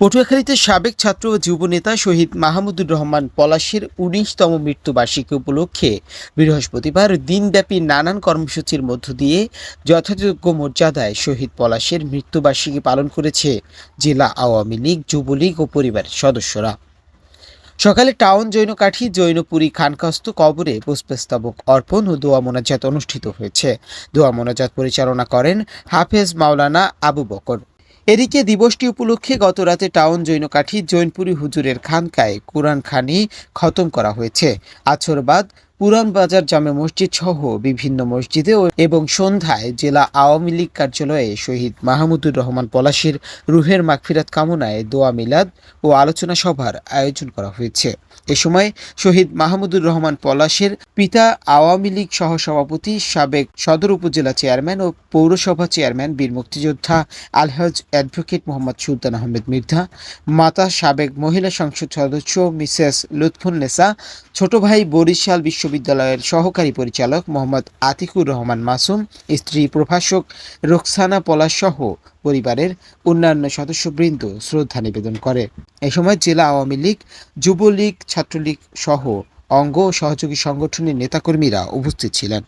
পটুয়াখালীতে সাবেক ছাত্র ও যুবনেতা শহীদ মাহমুদুর রহমান পলাশের উনিশতম মৃত্যুবার্ষিকী উপলক্ষে বৃহস্পতিবার দিনব্যাপী নানান কর্মসূচির মধ্য দিয়ে যথাযোগ্য মর্যাদায় শহীদ পলাশের মৃত্যুবার্ষিকী পালন করেছে জেলা আওয়ামী লীগ, যুবলীগ ও পরিবারের সদস্যরা। সকালে টাউন জৈনকাঠি, জৈনপুরী, খানকাস্ত কবরে পুষ্পস্তবক অর্পণ ও দোয়া মোনাজাত অনুষ্ঠিত হয়েছে। দোয়া মোনাজাত পরিচালনা করেন হাফেজ মাওলানা আবু বকর। এদিকে দিবসটি উপলক্ষে গতরাতে টাউন জৈনকাঠি জৈনপুরী হুজুরের খানকায় কোরআন খানি খতম করা হয়েছে। আছরবাদ পুরান বাজার জামে মসজিদ সহ বিভিন্ন মসজিদে এবং সন্ধ্যায় জেলা আওয়ামী লীগ কার্যালয়ে শহীদ মাহমুদুর রহমান পলাশির রুহের মাগফিরাত কামনায় দোয়া মিলাদ ও আলোচনা সভার আয়োজন করা হয়েছে। এ সময় শহীদ মাহমুদুর রহমান পলাশের পিতা আওয়ামী লীগ সহসভাপতি সাবেক সদর উপজেলা চেয়ারম্যান ও পৌরসভা চেয়ারম্যান বীর মুক্তিযোদ্ধা আলহাজ অ্যাডভোকেট মোহাম্মদ সুলতান আহমেদ মির্ধা, মাতা সাবেক মহিলা সংসদ সদস্য মিসেস লুৎফুন্নেসা ছোট ভাই বরিশাল বিশ্ববিদ্যালয়ের সহকারী পরিচালক মোহাম্মদ আতিকুর রহমান মাসুম, স্ত্রী প্রভাষক রোকসানা পলাশ সহ পরিবারের অন্যান্য সদস্যবৃন্দ শ্রদ্ধা নিবেদন করে। এ সময় জেলা আওয়ামী লীগ, যুবলীগ, ছাত্রলীগ সহ অঙ্গ সহযোগী সংগঠনের নেতাকর্মীরা উপস্থিত ছিলেন।